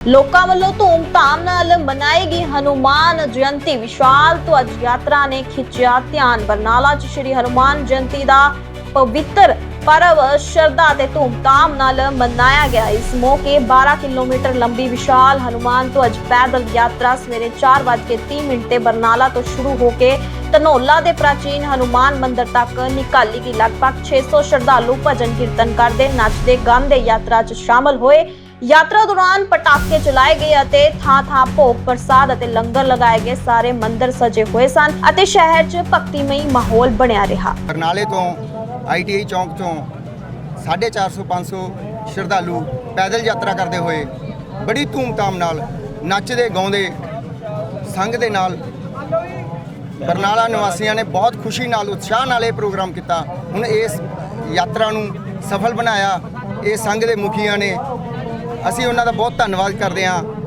ਲੋਕਾਂ ਵੱਲੋਂ ਧੂਮ-ਧਾਮ ਨਾਲ ਮਨਾਈ ਗਈ ਹਨੂਮਾਨ ਜਯੰਤੀ। ਵਿਸ਼ਾਲ ਧਵਜ ਯਾਤਰਾ ਨੇ ਖਿੱਚਿਆ ਧਿਆਨ। ਬਰਨਾਲਾ 'ਚ ਸ਼੍ਰੀ ਹਨੂਮਾਨ ਜਯੰਤੀ ਦਾ ਪਵਿੱਤਰ ਪਰਵ ਸ਼ਰਧਾ ਤੇ ਧੂਮ-ਧਾਮ ਨਾਲ ਮਨਾਇਆ ਗਿਆ। ਇਸ ਮੌਕੇ 12 ਕਿਲੋਮੀਟਰ ਲੰਬੀ ਵਿਸ਼ਾਲ ਹਨੂਮਾਨ ਧਵਜ ਪੈਦਲ ਯਾਤਰਾ ਸਵੇਰੇ 4:30 ਮਿੰਟ ਤੇ ਬਰਨਾਲਾ ਤੋਂ ਸ਼ੁਰੂ ਹੋ ਕੇ ਧਨੋਲਾ ਦੇ ਪ੍ਰਾਚੀਨ ਹਨੂਮਾਨ ਮੰਦਿਰ ਤੱਕ ਨਿਕਾਲੀ ਗਈ। ਲਗਭਗ 600 ਸ਼ਰਧਾਲੂ ਭਜਨ ਕੀਰਤਨ ਕਰਦੇ, ਨੱਚਦੇ, ਗਾਉਂਦੇ ਯਾਤਰਾ 'ਚ ਸ਼ਾਮਲ ਹੋਏ। ਯਾਤਰਾ ਦੌਰਾਨ ਪਟਾਕੇ ਚਲਾਏ ਗਏ ਅਤੇ ਥਾਂ-ਥਾਂ ਭੋਗ ਪ੍ਰਸਾਦ ਅਤੇ ਲੰਗਰ ਲਗਾਏ ਗਏ। ਸਾਰੇ ਮੰਦਿਰ ਸਜੇ ਹੋਏ ਸਨ ਅਤੇ ਸ਼ਹਿਰ 'ਚ ਭਗਤੀਮਈ ਮਾਹੌਲ ਬਣਿਆ ਰਿਹਾ। ਬਰਨਾਲੇ ਤੋਂ ਆਈਟੀਆਈ ਚੌਂਕ ਤੋਂ 450 500 ਸ਼ਰਧਾਲੂ ਪੈਦਲ ਯਾਤਰਾ ਕਰਦੇ ਹੋਏ ਬੜੀ ਧੂਮ ਧਾਮ ਨਾਲ ਨੱਚਦੇ, ਗਾਉਂਦੇ ਸੰਗ ਦੇ ਨਾਲ ਬਰਨਾਲਾ ਨਿਵਾਸੀਆਂ ਨੇ ਬਹੁਤ ਖੁਸ਼ੀ ਨਾਲ, ਉਤਸ਼ਾਹ ਨਾਲ ਇਹ ਪ੍ਰੋਗਰਾਮ ਕੀਤਾ। ਹੁਣ ਇਸ ਯਾਤਰਾ ਨੂੰ ਸਫਲ ਬਣਾਇਆ। ਇਹ ਸੰਘ ਦੇ ਮੁਖੀਆਂ ਨੇ ਅਸੀਂ ਉਹਨਾਂ ਦਾ ਬਹੁਤ ਧੰਨਵਾਦ ਕਰਦੇ ਹਾਂ।